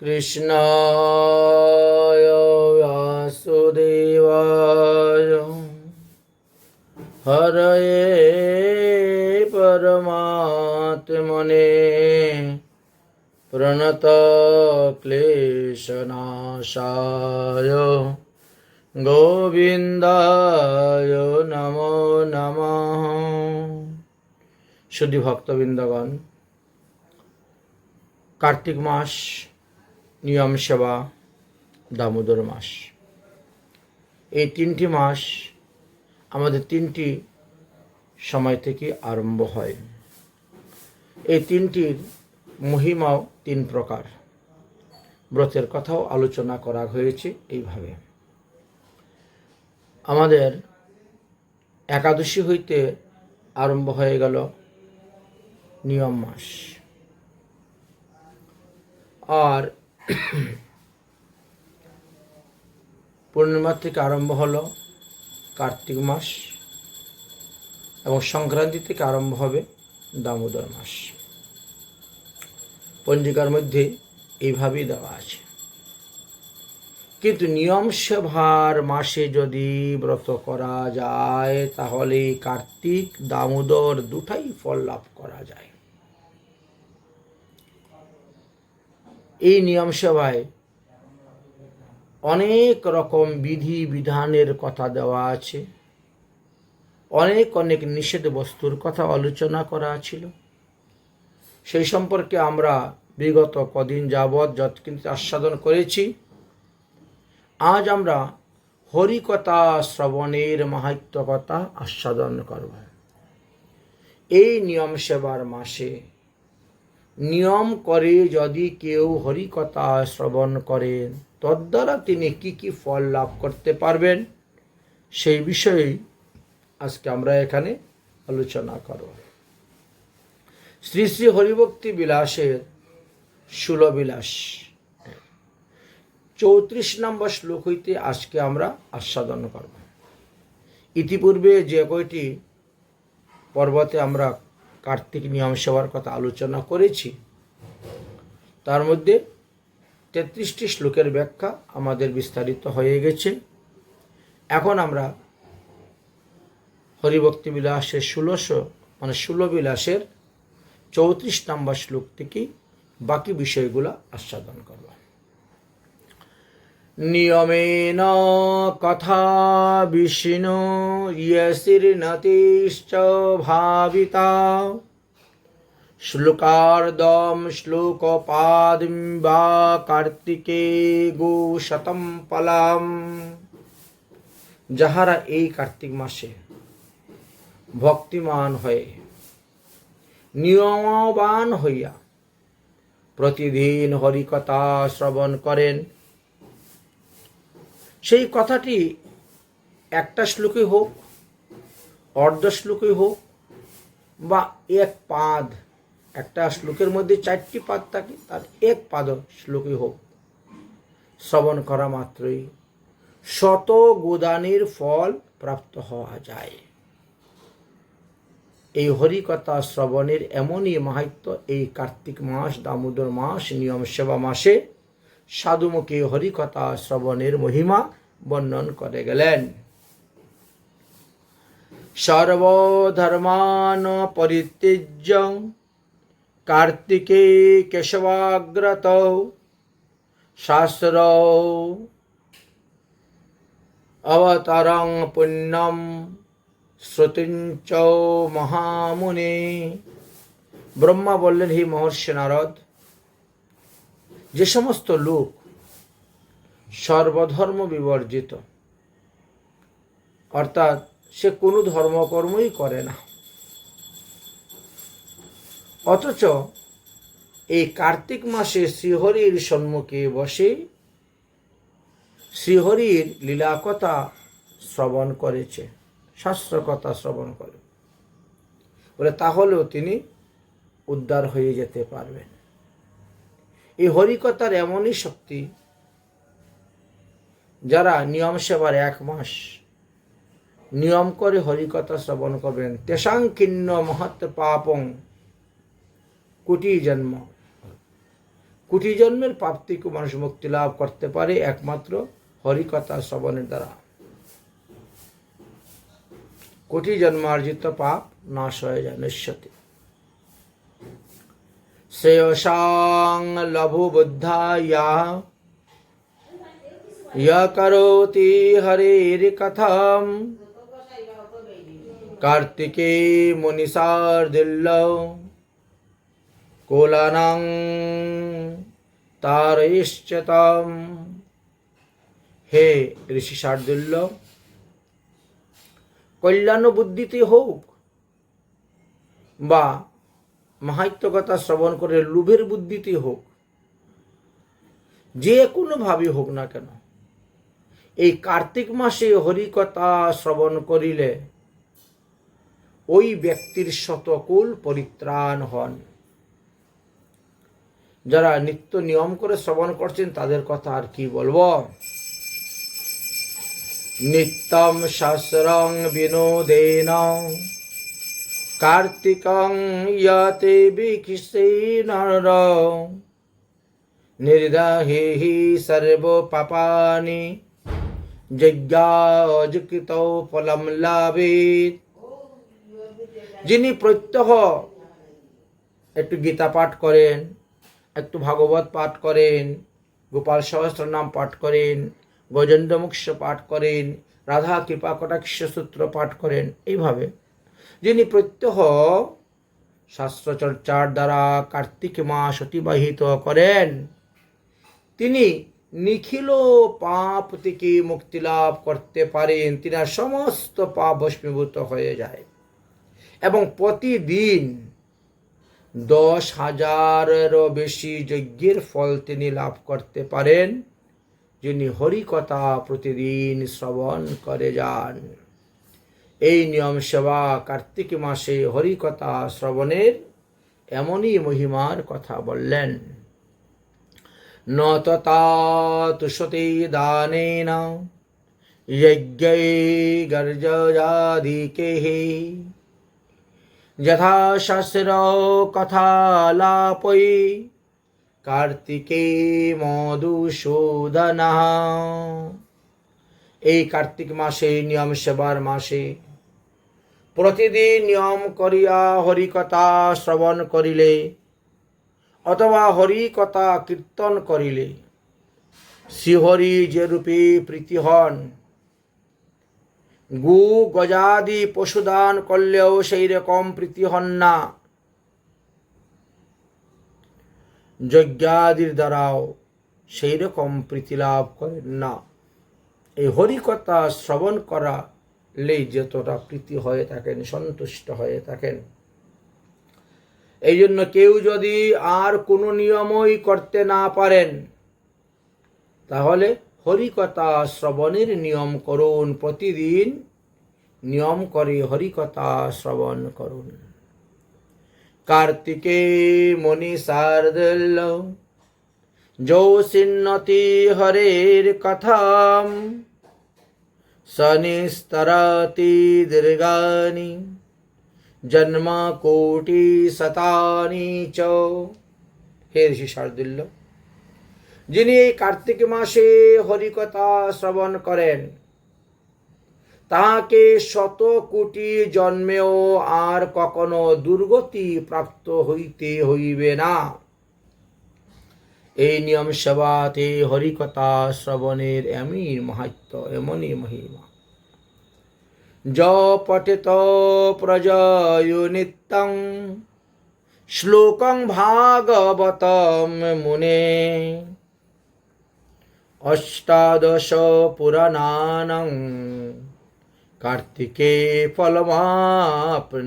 कृष्णाय वासुदेवाय हरये परमात्मने प्रणतक्लेशनाशाय গোবিন্দায় নমো নমঃ শুদ্ধি ভক্তবৃন্দগণ কার্তিক মাস নিয়ম সেবা দামোদর মাস। এই তিনটি মাস আমাদের তিনটি সময় থেকে আরম্ভ হয়। এই তিনটির মহিমাও তিন প্রকার। ব্রতের কথাও আলোচনা করা হয়েছে এইভাবে। আমাদের একাদশী হইতে আরম্ভ হয়ে গেল নিয়ম মাস। আর পূর্ণিমা থেকে আরম্ভ হলো কার্তিক মাস এবং সংক্রান্তি থেকে আরম্ভ হবে দামোদর মাস। পঞ্জিকার মধ্যে এইভাবেই দেওয়া আছে। কিন্তু নিয়ম সেভার মাসে যদি ব্রত করা যায়, তাহলে কার্তিক, দামোদর দুটাই ফল লাভ করা যায়। এই নিয়ম সেবায় অনেক রকম বিধি বিধানের কথা দেওয়া আছে। অনেক অনেক নিষেধ বস্তুর কথা আলোচনা করা ছিল। সেই সম্পর্কে আমরা বিগত কদিন যাবৎ যত কিন্তু আস্বাদন করেছি। আজ আমরা হরিকথা শ্রবণের মাহাত্ম কথা আস্বাদন করব। এই নিয়ম সেবার মাসে নিয়ম করে যদি কেউ হরিকথা শ্রবণ করেন তদ্বারা তিনি কি কি ফল লাভ করতে পারবেন? সেই বিষয়েই আজকে আমরা এখানে আলোচনা করব। শ্রী শ্রী হরিভক্তি বিলাসের বিলাস চৌত্রিশ নম্বর শ্লোক হইতে আজকে আমরা আস্বাদন করব। ইতিপূর্বে যে কয়টি পর্বতে আমরা কার্তিক নিয়ম সেবার কথা আলোচনা করেছি। তার মধ্যে তেত্রিশটি শ্লোকের ব্যাখ্যা আমাদের বিস্তারিত হয়ে গেছে। এখন আমরা হরিভক্তি বিলাসের ষোলোশো মানে ষোলো বিলাসের চৌত্রিশ নম্বর শ্লোক থেকে বাকি বিষয়গুলো আস্বাদন করব। নিয়মেন কথা বিষ্ণু ইয়সির্নতিশ্চ ভাবিতা। শ্লোকার্দম শ্লোকপাদিম কার্তিকে গো শতম পলাম। যাহারা এই কার্তিক মাসে ভক্তিমান হয়ে, নিয়মবান হইয়া প্রতিদিন হরিকথা শ্রবণ করেন সেই কথাটি একটা শ্লোকে হোক, অর্ধ শ্লোকে হোক, বা এক পাদ, একটা শ্লোকের মধ্যে চারটি পাদ থাকে, তার এক পাদ শ্লোকে হোক। শ্রবণ করা মাত্রই শত গোদানের ফল প্রাপ্ত হওয়া যায়। এই হরিকথা শ্রবণের এমনই মাহাত্য এই কার্তিক মাস, দামোদর মাস, নিয়ম সেবা মাসে সাধুমুখী হরিকথা শ্রবণের মহিমা বর্ণন করে গেলেন। সর্বধর্মান পরিত্যজ্য, কার্তিকে কেশবাগ্রত, শাস্ত্র অবতরং পুণ্যম শ্রুতিঞ্চ মহামুনি। ব্রহ্মা বললেন, হে মহর্ষি নারদ যে সমস্ত লোক সর্বধর্ম বিবর্জিত, অর্থাৎ সে কোনো ধর্মকর্মই করে না। অথচ এই কার্তিক মাসে শ্রীহরির সম্মুখে বসে শ্রীহরির লীলাকথা শ্রবণ করেছে শাস্ত্র কথা শ্রবণ করে। বলে তাহলেও তিনি উদ্ধার হয়ে যেতে পারবেন। এই হরিকথার এমনই শক্তি যারা নিয়ম সেবার এক মাস নিয়ম করে হরিকথা শ্রবণ করবেন। তেসাংকীর্ণ মহৎ পাপং কোটি জন্ম। কোটি জন্মের পাপ থেকে মানুষ মুক্তি লাভ করতে পারে একমাত্র হরিকথা শ্রবণের দ্বারা। কোটি জন্মার্জিত পাপ নাশ হয়ে যায় নিঃস্বতি ইয়া করোতি হরের কথাম কার্তিকে মনীষার দিল্ল কোলানাং তারৈশ্চতম হে ঋষি শার্দুল্য কল্যাণ বুদ্ধিতে হোক বা মাহাত্মকতা শ্রবণ করে লোভের বুদ্ধিতে হোক, যে কোনোভাবে হোক না কেন, এই কার্তিক মাসে হরিকথা শ্রবণ করিলে ওই ব্যক্তির শতকুল পরিত্রাণ হন। যারা নিত্য নিয়ম করে শ্রবণ করছেন, তাদের কথা আর কি বলব? নিত্যম শাস্ত্রং বিনোদেন। কার্তিকং ইয়তে নর নির্দাহি সর্ব পাপানি যজ্ঞাযকৃত ফলম লাভেত। যিনি প্রত্যহ একটু গীতা পাঠ করেন, একটু ভাগবত পাঠ করেন, গোপাল সহস্র নাম পাঠ করেন গজেন্দ্র মুখ্য পাঠ করেন, রাধা কৃপা কটাক্ষ সূত্র পাঠ করেন, এইভাবে। যিনি প্রত্যহ শাস্ত্রচর্চার দ্বারা কার্তিক মাস অতিবাহিত করেন, তিনি নিখিল পাপ থেকে মুক্তি লাভ করতে পারেন তিনার সমস্ত পাপ ভস্মীভূত হয়ে যায়। এবং প্রতিদিন দশ হাজারেরও বেশি যজ্ঞের ফল তিনি লাভ করতে পারেন, যিনি হরিকথা প্রতিদিন শ্রবণ করে যান। এই নিয়ম সেবা কার্তিক মাসে হরিকথা শ্রবণের এমনই মহিমার কথা বললেন। ন তথা তুষতে দানেন, যজ্ঞৈ গর্জাদিকেः যথা শাস্ত্র কথালাপৈ কার্তিকে মধুসূদন। এই কার্তিক মাসে নিয়ম সেবার মাসে প্রতিদিন নিয়ম করিয়া হরিকথা শ্রবণ করিলে, অথবা হরিকথা কীর্তন করিলে, শ্রীহরি যে রূপে প্রীতি হন। গু গজাদি পশুদান করলেও সেই রকম প্রীতি হন না। যজ্ঞাদির দ্বারাও সেই রকম প্রীতি লাভ করেন না। এই হরিকথা শ্রবণ করালেই যতটা প্রীতি হয়ে থাকেন, সন্তুষ্ট হয়ে থাকেন। এই জন্য কেউ যদি আর কোনো নিয়মই করতে না পারেন, তাহলে হরিকথা শ্রবণের নিয়ম করুন প্রতিদিন। নিয়ম করে হরিকথা শ্রবণ করুন। কার্তিকে মণি শারদুল্য যৌসিন্নতি হরের কথাম। সনিস্তরতি দীর্ঘানি জন্ম কোটি শতানি চ হে ঋষি শারদুল্য যিনি এই কার্তিক মাসে হরিকথা শ্রবণ করেন, তাহাকে শত কোটি জন্মেও আর কখনো দুর্গতি প্রাপ্ত হইতে হইবে না। এই নিয়ম সেবাতে হরিকথা শ্রবণের এমনই মাহাত্ম এমনই মহিমা। য প্রজয়ু নিত্যং, শ্লোকং ভাগবতম মুনে। অষ্টাদশ পুরাণানং, কার্তিকে ফলমাপনুয়াত।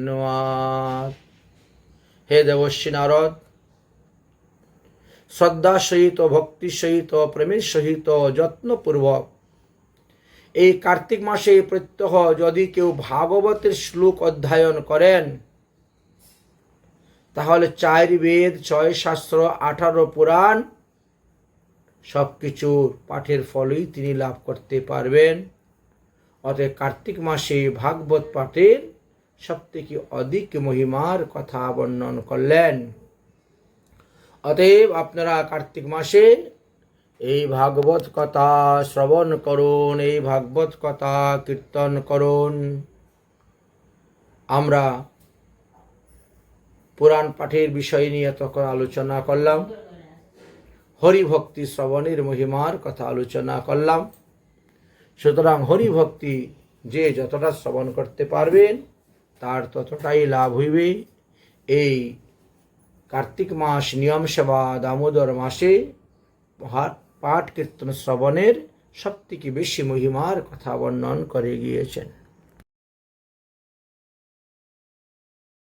হে দেবশ্রী নারদ শ্রদ্ধা সহিত ভক্তি সহিত প্রেমের সহিত যত্নপূর্বক। এই কার্তিক মাসে প্রত্যহ যদি কেউ ভাগবতের শ্লোক অধ্যয়ন করেন, তাহলে চার বেদ, ছয় শাস্ত্র, আঠারো পুরাণ সব কিছুর পাঠের ফলই তিনি লাভ করতে পারবেন। অতএব কার্তিক মাসে ভাগবত পাঠের সব থেকে অধিক মহিমার কথা বর্ণন করলেন। অতএব আপনারা কার্তিক মাসে এই ভাগবত কথা শ্রবণ করুন, এই ভাগবত কথা কীর্তন করুন। আমরা পুরাণ পাঠের বিষয় নিয়ে তখন আলোচনা করলাম। হরিভক্তি শ্রবণের মহিমার কথা আলোচনা করলাম। সুতরাং হরিভক্তি যে যতটা শ্রবণ করতে পারবেন, তার ততটাই লাভ হইবে। এই কার্তিক মাস, নিয়ম সেবা, দামোদর মাসে পাঠ- কীর্তন শ্রবণের সবথেকে বেশি মহিমার কথা বর্ণন করে গিয়েছেন।